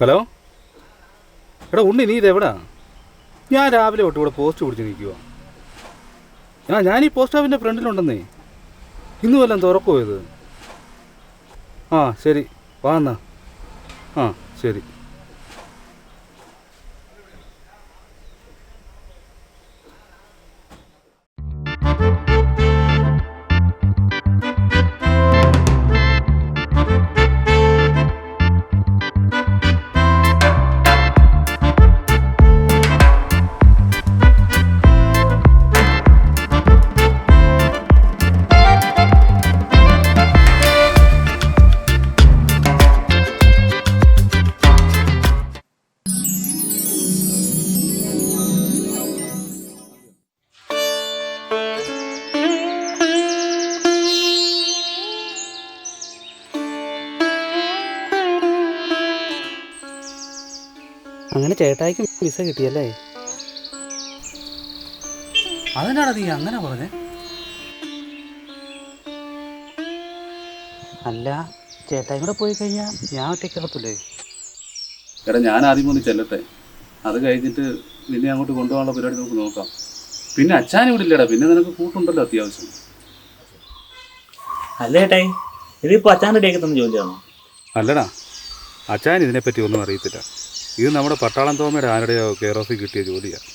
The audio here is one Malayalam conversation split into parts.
ഹലോ? എടാ ഉണ്ണി നീ ഇതെവിടാ ഞാൻ രാവിലെ തൊട്ട് ഇവിടെ പോസ്റ്റ് പിടിച്ച് നിൽക്കുക ആ ഞാൻ ഈ പോസ്റ്റ് ഓഫീസിന്റെ ഫ്രണ്ടിലുണ്ടെന്നേ. ഇന്ന് വല്ലതും തുറക്കുമോ ഇത്? ആ ശരി. വാ എന്നാ. ആ ശരി. അങ്ങനെ ചേട്ടായിക്ക് വിസ കിട്ടിയല്ലേ? അതിനാണ് നീ അങ്ങനെ പറഞ്ഞേ? അല്ല ചേട്ടായി കൂടെ പോയി കഴിഞ്ഞാൽ ഞാൻ ഒറ്റയ്ക്കകത്തില്ലേ എടാ ഞാൻ ആദ്യം ഒന്ന് ചെല്ലട്ടെ. അത് കഴിഞ്ഞിട്ട് നിന്നെ അങ്ങോട്ട് കൊണ്ടുപോകാനുള്ള പരിപാടി നമുക്ക് നോക്കാം. പിന്നെ അച്ഛാൻ ഇവിടെ ഇല്ലടാ. പിന്നെ നിനക്ക് കൂട്ടുണ്ടല്ലോ അത്യാവശ്യം. അല്ല ചേട്ടായി ഇതിപ്പോ അച്ഛൻ ഇടയൊക്കെ തന്ന ജോലിയാണോ? അല്ലടാ അച്ഛാൻ ഇതിനെപ്പറ്റി ഒന്നും അറിയത്തില്ല. ഇത് നമ്മുടെ പട്ടാളം തോമയുടെ ആരുടെയോ കെയർ ഓഫിൽ കിട്ടിയ ജോലിയാണ്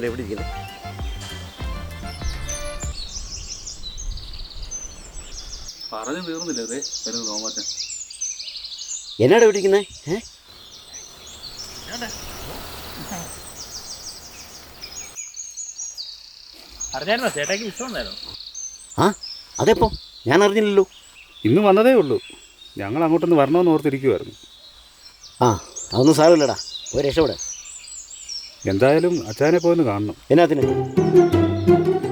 എവിടെ ഇരിക്കുന്നത് പറഞ്ഞു തീർന്നില്ല അതെ തോമാറ്റൻ എന്നാടാ പിടിക്കുന്നത് ഏ? അറിഞ്ഞായിരുന്നോ? വിഷം ആ അതെപ്പോ? ഞാൻ അറിഞ്ഞില്ലല്ലോ. ഇന്ന് വന്നതേ ഉള്ളൂ. ഞങ്ങൾ അങ്ങോട്ടൊന്ന് വരണമെന്ന് ഓർത്തിരിക്കുമായിരുന്നു ആ അതൊന്നും സാരമില്ലടാ. ഒരു രക്ഷപ്പെടാ. എന്തായാലും അച്ഛാനെ പോയി ഒന്ന് കാണണം. എന്നാത്തിന്?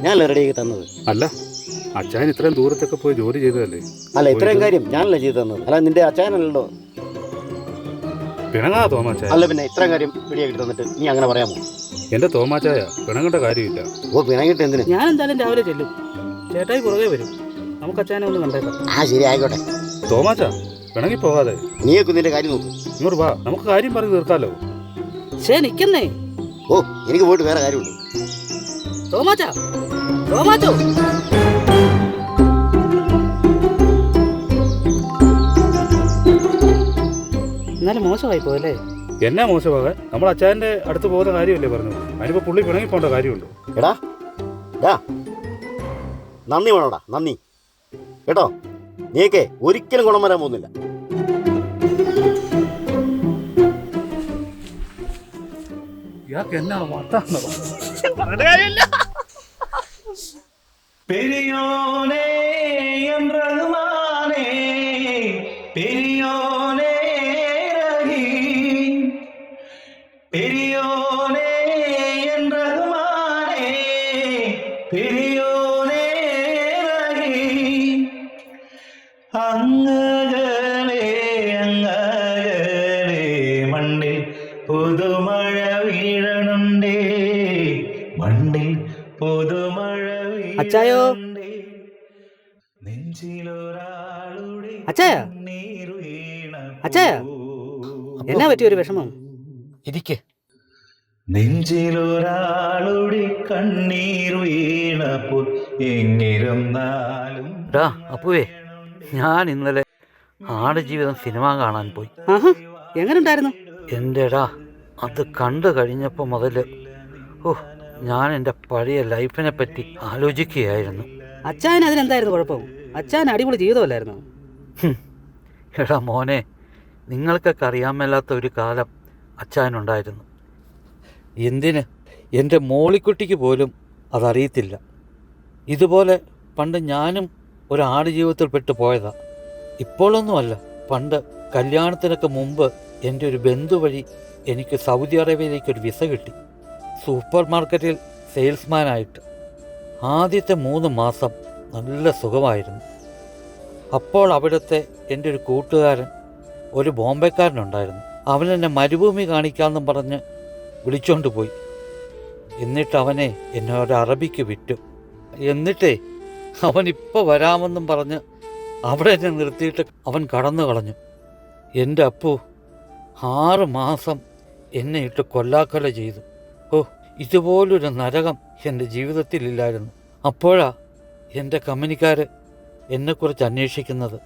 ഞാനല്ലേ റെഡിയാക്കി തന്നത്? അല്ല അച്ചാൻ ഇത്രയും ദൂരത്തൊക്കെ പോയി ജോലി ചെയ്തതല്ലേ? അല്ല ഇത്രയും കാര്യം ഞാനല്ലേ ചെയ്തു തന്നത്? അല്ല നിന്റെ അച്ചായനല്ലല്ലോ പിണങ്ങാ തോമാച്ചായ. അല്ല പിന്നെ ഇത്രയും കാര്യം റെഡിയാക്കി തന്നിട്ട് നീ അങ്ങനെ പറയാമോ? എന്റെ തോമാച്ചായ പിണങ്ങേണ്ട കാര്യമില്ല. ഓ പിണങ്ങിട്ട് എന്തിന്? ഞാൻ എന്തായാലും രാവിലെ ചെല്ലും. ചേട്ടായി പുറകെ വരും. നമുക്ക് അച്ഛനെ ഒന്ന് കണ്ടേക്കാം. ആ ശരി ആയിക്കോട്ടെ. തോമാച്ച പിണങ്ങി പോകാതെ. നീയൊക്കെ നിന്റെ കാര്യം നോക്ക്. ഇങ്ങോട്ട് വാ നമുക്ക് കാര്യം പറഞ്ഞു തീർക്കാലോ. ശേ നിക്കുന്നേ. ഓ എനിക്ക് പോയിട്ട് വേറെ കാര്യമുണ്ട്. തോമാച്ചാ തോമാച്ചോ. എന്നാലും മോശമായി പോലേ എന്നാ മോശമാകെ നമ്മൾ അച്ചാന്റെ അടുത്ത് പോകുന്ന കാര്യമല്ലേ പറഞ്ഞു അതിനിപ്പോ പുള്ളി പിണങ്ങി പോണ്ട കാര്യമുണ്ടോ? എടാ ഡാ നന്ദി വേണോടാ നന്ദി. കേട്ടോ? നീക്കെ ഒരിക്കലും ഗുണം വരാൻ പോകുന്നില്ല. പേര് എന്നാ വട്ടാണോ അങ്ങകലെ അങ്ങകളെ മണ്ണിൽ പുതുമഴ വീഴണുണ്ടേ മണ്ണിൽ പുതുമഴ അച്ചായോ? വീഴണുണ്ടേ. നെഞ്ചിലൊരാളുടെ അച്ചായ കണ്ണീർ വീണ അച്ചായ? എന്നാ പറ്റിയ ഒരു വിഷമം ഇരിക്കേ നെഞ്ചിലൊരാളുടെ കണ്ണീർ വീണപ്പോൾ എങ്ങിരുന്നാലും അപ്പുവേ ഞാൻ ഇന്നലെ ആടുജീവിതം സിനിമ കാണാൻ പോയി. എങ്ങനെയുണ്ടായിരുന്നു എങ്ങനെ ഉണ്ടായിരുന്നു എന്റെ അത് കണ്ടു കഴിഞ്ഞപ്പോൾ മുതൽ ഓ ഞാൻ എന്റെ പഴയ ലൈഫിനെ പറ്റി ആലോചിക്കുകയായിരുന്നു. അച്ഛൻ അതിനെന്തായിരുന്നു കുഴപ്പം? അച്ഛൻ അടിപൊളി ജീവിതമല്ലായിരുന്നു. എടാ മോനെ നിങ്ങൾക്കൊക്കെ അറിയാൻ മേലാത്ത ഒരു കാലം അച്ചായനുണ്ടായിരുന്നു എന്തിന്? എന്റെ മോളിക്കുട്ടിക്ക് പോലും അതറിയത്തില്ല. ഇതുപോലെ പണ്ട് ഞാനും ഒരു ആടുജീവിതത്തിൽ പെട്ടു പോയതാ. ഇപ്പോഴൊന്നുമല്ല പണ്ട് കല്യാണത്തിനൊക്കെ മുമ്പ് എന്റെ ഒരു ബന്ധു വഴി എനിക്ക് സൗദി അറേബ്യയിലേക്ക് ഒരു വിസ കിട്ടി. സൂപ്പർ മാർക്കറ്റിൽ സെയിൽസ്മാനായിട്ട്. ആദ്യത്തെ മൂന്ന് മാസം നല്ല സുഖമായിരുന്നു. അപ്പോൾ അവിടുത്തെ എന്റെ ഒരു കൂട്ടുകാരൻ ഒരു ബോംബെക്കാരനുണ്ടായിരുന്നു. അവൻ എന്നെ മരുഭൂമി കാണിക്കാമെന്നും പറഞ്ഞ് വിളിച്ചോണ്ട് പോയി. എന്നിട്ട് അവനെ എന്നെ ഒരു അറബിക്ക് വിറ്റു എന്നിട്ടേ അവൻ ഇപ്പോൾ വരാമെന്നും പറഞ്ഞ് അവിടെ എന്നെ നിർത്തിയിട്ട് അവൻ കടന്നു കളഞ്ഞു. എന്റെ അപ്പു ആറ് മാസം എന്നെ ഇട്ട് കൊല്ലാക്കൊല ചെയ്തു. ഓ ഇതുപോലൊരു നരകം എന്റെ ജീവിതത്തിലില്ലായിരുന്നു. അപ്പോഴാ എന്റെ കമ്പനിക്കാർ എന്നെക്കുറിച്ച് അന്വേഷിക്കുന്നത്.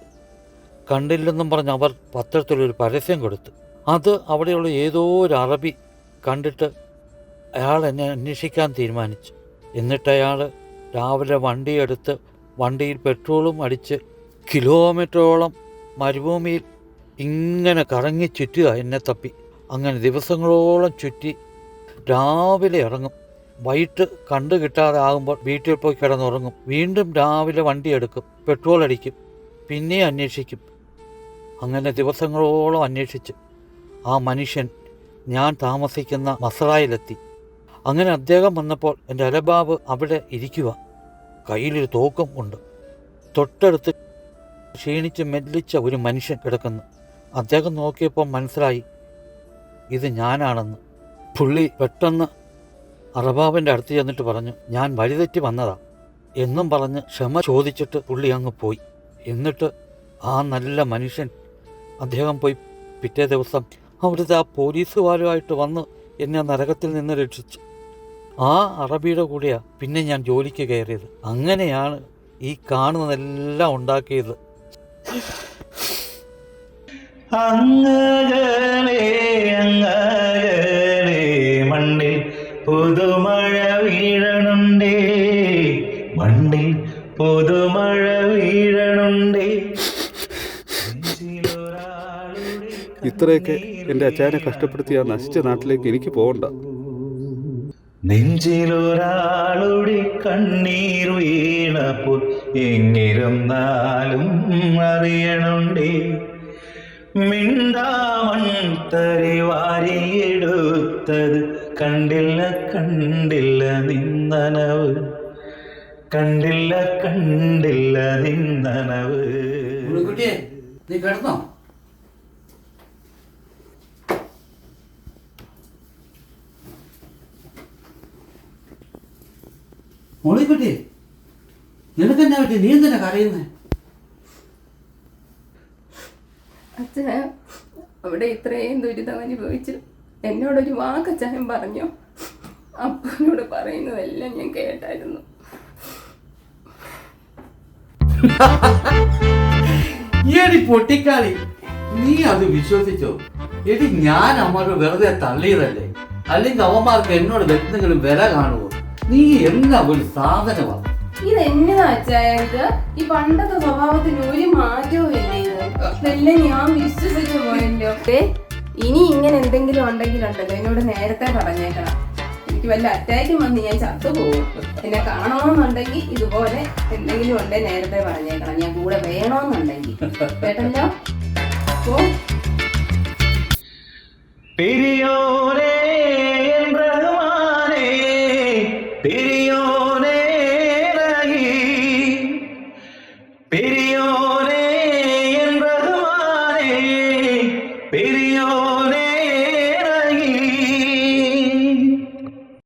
കണ്ടില്ലെന്നും പറഞ്ഞ് അവർ പത്രത്തിലൊരു പരസ്യം കൊടുത്തു. അത് അവിടെയുള്ള ഏതോ ഒരു അറബി കണ്ടിട്ട് അയാൾ എന്നെ അന്വേഷിക്കാൻ തീരുമാനിച്ചു. എന്നിട്ട് അയാൾ രാവിലെ വണ്ടിയെടുത്ത് വണ്ടിയിൽ പെട്രോളും അടിച്ച് കിലോമീറ്ററോളം മരുഭൂമിയിൽ ഇങ്ങനെ കറങ്ങി ചുറ്റുക എന്നെ തപ്പി. അങ്ങനെ ദിവസങ്ങളോളം ചുറ്റി രാവിലെ ഇറങ്ങും. വൈകിട്ട് കണ്ടു കിട്ടാതെ ആകുമ്പോൾ വീട്ടിൽ പോയി കിടന്നുറങ്ങും. വീണ്ടും രാവിലെ വണ്ടി എടുക്കും പെട്രോൾ അടിക്കും പിന്നെയും അന്വേഷിക്കും. അങ്ങനെ ദിവസങ്ങളോളം അന്വേഷിച്ച് ആ മനുഷ്യൻ ഞാൻ താമസിക്കുന്ന മസറായിലെത്തി. അങ്ങനെ അദ്ദേഹം വന്നപ്പോൾ എന്റെ അലബാബ് അവിടെ ഇരിക്കുക. കയ്യിലൊരു തോക്കും ഉണ്ട്. തൊട്ടടുത്ത് ക്ഷീണിച്ച് മെല്ലിച്ച ഒരു മനുഷ്യൻ കിടക്കുന്നു. അദ്ദേഹം നോക്കിയപ്പോൾ മനസ്സിലായി ഇത് ഞാനാണെന്ന്. പുള്ളി പെട്ടെന്ന് അറബാബിന്റെ അടുത്ത് ചെന്നിട്ട് പറഞ്ഞു ഞാൻ വഴിതെറ്റി വന്നതാ. എന്നും പറഞ്ഞ് ക്ഷമ ചോദിച്ചിട്ട് പുള്ളി അങ്ങ് പോയി. എന്നിട്ട് ആ നല്ല മനുഷ്യൻ അദ്ദേഹം പോയി പിറ്റേ ദിവസം അവിടുത്തെ ആ പോലീസുകാരുമായിട്ട് വന്ന് എന്നെ നരകത്തിൽ നിന്ന് രക്ഷിച്ചു. ആ അറബിയുടെ കൂടെയാണ് പിന്നെ ഞാൻ ജോലിക്ക് കയറിയത്. അങ്ങനെയാണ് ഈ കാണുന്നതെല്ലാം ഉണ്ടാക്കിയത്. മണ്ണിൽ പുതുമഴ വീഴണുണ്ടേ. മണ്ണിൽ പുതുമഴ വീഴണുണ്ടേ. ഇത്രയൊക്കെ എന്റെ അച്ചായനെ കഷ്ടപ്പെടുത്തി ആ നശിച്ച നാട്ടിലേക്ക് എനിക്ക് പോകണ്ട. നെഞ്ചിലൊരാളുടെ കണ്ണീർ വീണപ്പോൾ എങ്ങിരുന്നാലും അറിയണുണ്ടേ. മിണ്ടാമൺ തരി വാരിയെടുത്തത് കണ്ടില്ല കണ്ടില്ല നിന്നനവ്. കണ്ടില്ല കണ്ടില്ല നിന്നനവ്. നീ കിടന്നോ? മോളിക്കുട്ടി നിനക്കെന്നാ പറ്റി? നീ എന്തിനാ കരയുന്നേ? അച്ഛൻ അവിടെ ഇത്രയും ദുരിതം അനുഭവിച്ചു എന്നോടൊരു വാക്കച്ചായം പറഞ്ഞു? അപ്പനോട് പറയുന്നതെല്ലാം ഞാൻ കേട്ടായിരുന്നു. എടി പൊട്ടിക്കാളി നീ അത് വിശ്വസിച്ചോ? എടി ഞാൻ അമ്മ വെറുതെ തള്ളിയതല്ലേ? അല്ലെങ്കിൽ അവന്മാർക്ക് എന്നോട് എന്തെങ്കിലും വില കാണുമോ നീ എന്നാ ഒരു സാധനമാണ് ഇത്? ഈ പണ്ടത്തെ സ്വഭാവത്തിന് ഒരു മാറ്റവും ഇല്ല ഇത്. ഇതെല്ലാം ഞാൻ വിശ്വസിച്ചു പോയല്ലോ. ഇനി ഇങ്ങനെ എന്തെങ്കിലും ഉണ്ടെങ്കിലുണ്ടല്ലോ എന്നോട് നേരത്തെ പറഞ്ഞേക്കണം. എനിക്ക് വല്ല അറ്റാക്കും വന്ന് ഞാൻ ചത്തുപോകും. എന്നെ കാണണമെന്നുണ്ടെങ്കിൽ ഇതുപോലെ എന്തെങ്കിലും ഉണ്ടെങ്കിൽ നേരത്തെ പറഞ്ഞേക്കണം. ഞാൻ കൂടെ വേണമെന്നുണ്ടെങ്കിൽ. കേട്ടല്ലോ? ഓ